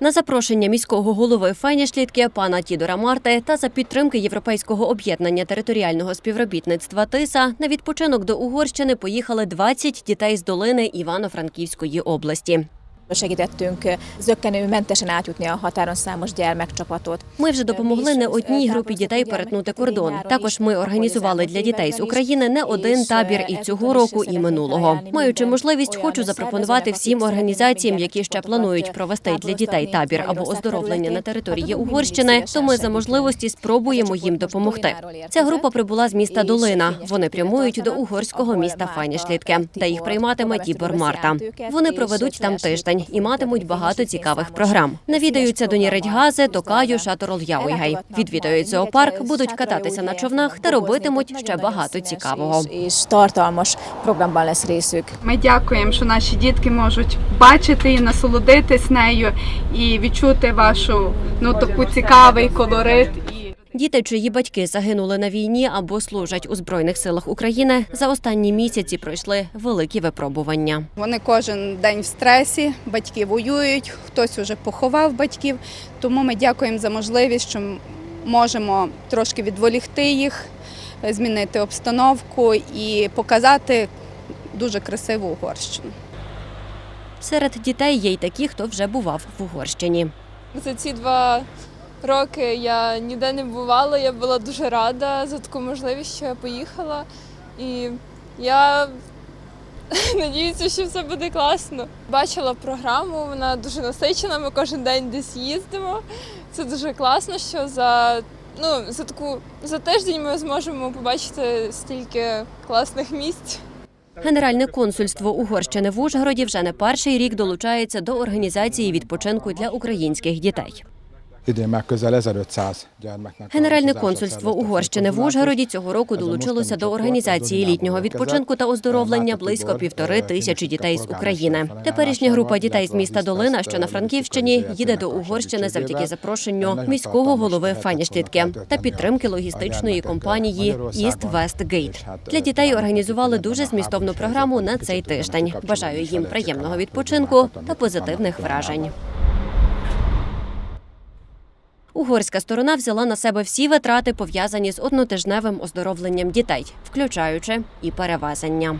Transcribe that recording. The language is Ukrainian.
На запрошення міського голови Файнішлітки пана Тідора Марти та за підтримки Європейського об'єднання територіального співробітництва ТИСА на відпочинок до Угорщини поїхали 20 дітей з долини Івано-Франківської області. Segítettünk zöggenőmentesen átjutni a határon számos gyermekcsapatot. Ми вже допомогли не одній групі дітей перетнути кордон. Також ми організували для дітей з України не один табір і цього року, і минулого. Маючи можливість, хочу запропонувати всім організаціям, які ще планують провести для дітей табір або оздоровлення на території Угорщини. То ми за можливості спробуємо їм допомогти. Ця група прибула з міста Долина. Вони прямують до угорського міста Файнішлітке, де їх прийматиме Тібор Марта. Вони проведуть там тиждень і матимуть багато цікавих програм. Навідаються до Ніридьгази, Токаю, Шаторол Яуйгай. Відвідають зоопарк, будуть кататися на човнах та робитимуть ще багато цікавого. Ми дякуємо, що наші дітки можуть бачити і насолодитись нею, і відчути вашу ну таку цікавий колорит. Діти, чиї батьки загинули на війні або служать у збройних силах України, за останні місяці пройшли великі випробування. вони кожен день в стресі, батьки воюють, хтось уже поховав батьків. Тому ми дякуємо за можливість, що можемо трошки відволікти їх, змінити обстановку і показати дуже красиву Угорщину. Серед дітей є й такі, хто вже бував в Угорщині. За ці два роки я ніде не бувала. Я була дуже рада за таку можливість, що я поїхала. І я надіюся, що все буде класно. Бачила програму, вона дуже насичена. Ми кожен день десь їздимо. Це дуже класно, що за, ну, за таку за тиждень ми зможемо побачити стільки класних місць. Генеральне консульство Угорщини в Ужгороді вже не перший рік долучається до організації відпочинку для українських дітей. Idén már közel 1500 gyermeknek. Генеральне консульство Угорщини в. Ужгороді цього року долучилося до організації літнього відпочинку та оздоровлення близько півтори е, тисячі дітей з України. Теперішня група дітей з міста Долина, що на Франківщині, їде до Угорщини завдяки запрошенню Е, міського голови Файніштітки та підтримки логістичної компанії West Gate. Чат, Для дітей організували дуже змістовну програму на цей тиждень. Бажаю їм приємного відпочинку та позитивних вражень. Угорська сторона взяла на себе всі витрати, пов'язані з однотижневим оздоровленням дітей, включаючи і перевезення.